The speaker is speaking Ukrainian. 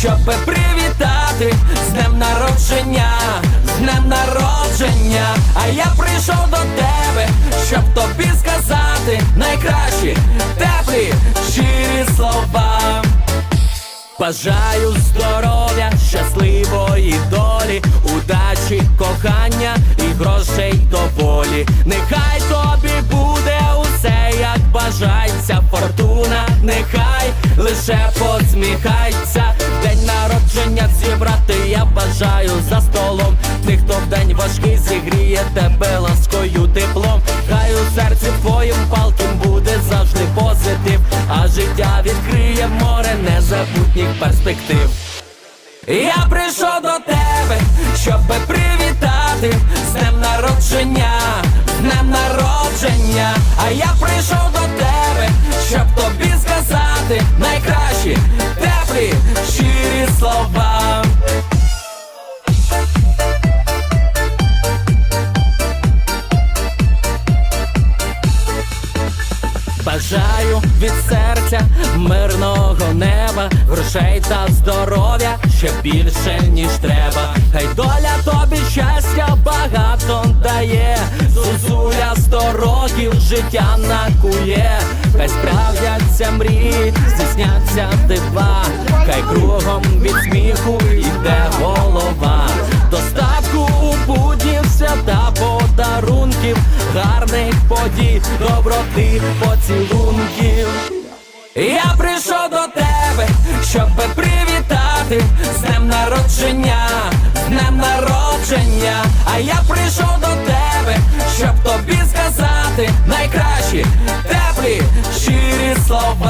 Щоб привітати з днем народження, з днем народження, а я прийшов до тебе, щоб тобі сказати найкращі, теплі, щирі слова. Бажаю здоров'я, щасливої долі, удачі, кохання і грошей доволі. Нехай тобі буде усе, як бажається фортуна, нехай лише посміхається. Зібрати я бажаю за столом. Тих, хто в день важкий зігріє тебе ласкою теплом. Хай у серці твоїм палким буде завжди позитив, а життя відкриє море незабутніх перспектив. Я прийшов до тебе, щоб привітати з днем народження, з днем народження. А я прийшов до тебе, щоб тобі сказати найкращі, теплі, щирі слова. Бажаю від серця мирного неба, грошей та здоров'я ще більше, ніж треба. Хай доля тобі щастя багато дає, Зозуля сто років життя накує, хай справдяться мрії, здійсняться дива, хай кругом від сміху гарних подій, доброти, поцілунків. Я прийшов до тебе, щоб привітати з днем народження, з днем народження. А я прийшов до тебе, щоб тобі сказати найкращі, теплі, щирі слова.